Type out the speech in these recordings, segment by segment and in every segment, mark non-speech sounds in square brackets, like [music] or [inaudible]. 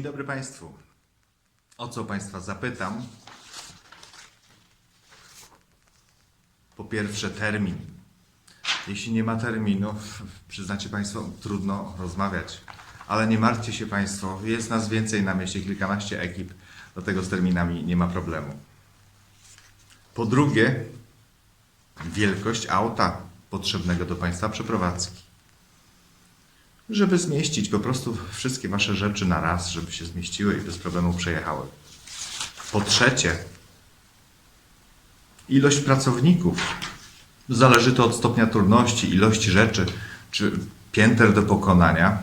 dobry Państwu. O co Państwa zapytam? Po pierwsze, termin. Jeśli nie ma terminu, [laughs] przyznacie Państwo, trudno rozmawiać. Ale nie martwcie się Państwo, jest nas więcej na mieście, kilkanaście ekip, dlatego z terminami nie ma problemu. Po drugie, wielkość auta potrzebnego do Państwa przeprowadzki. Żeby zmieścić po prostu wszystkie Wasze rzeczy na raz, żeby się zmieściły i bez problemu przejechały. Po trzecie, ilość pracowników. Zależy to od stopnia trudności, ilości rzeczy czy pięter do pokonania.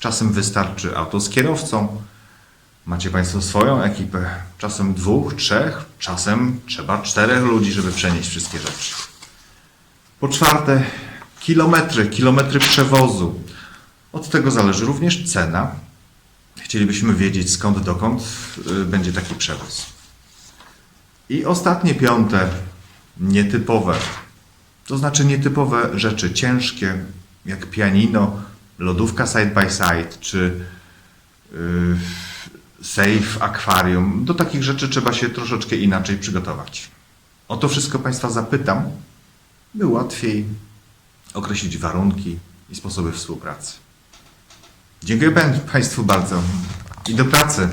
Czasem wystarczy auto z kierowcą. Macie Państwo swoją ekipę, czasem dwóch, trzech, czasem trzeba czterech ludzi, żeby przenieść wszystkie rzeczy. Po czwarte, kilometry, kilometry przewozu. Od tego zależy również cena. Chcielibyśmy wiedzieć skąd dokąd y, będzie taki przewóz. I ostatnie, piąte, nietypowe. To znaczy nietypowe rzeczy ciężkie, jak pianino, lodówka side by side, czy yy, safe, akwarium. Do takich rzeczy trzeba się troszeczkę inaczej przygotować. O to wszystko Państwa zapytam, by łatwiej określić warunki i sposoby współpracy. Dziękuję Państwu bardzo i do pracy.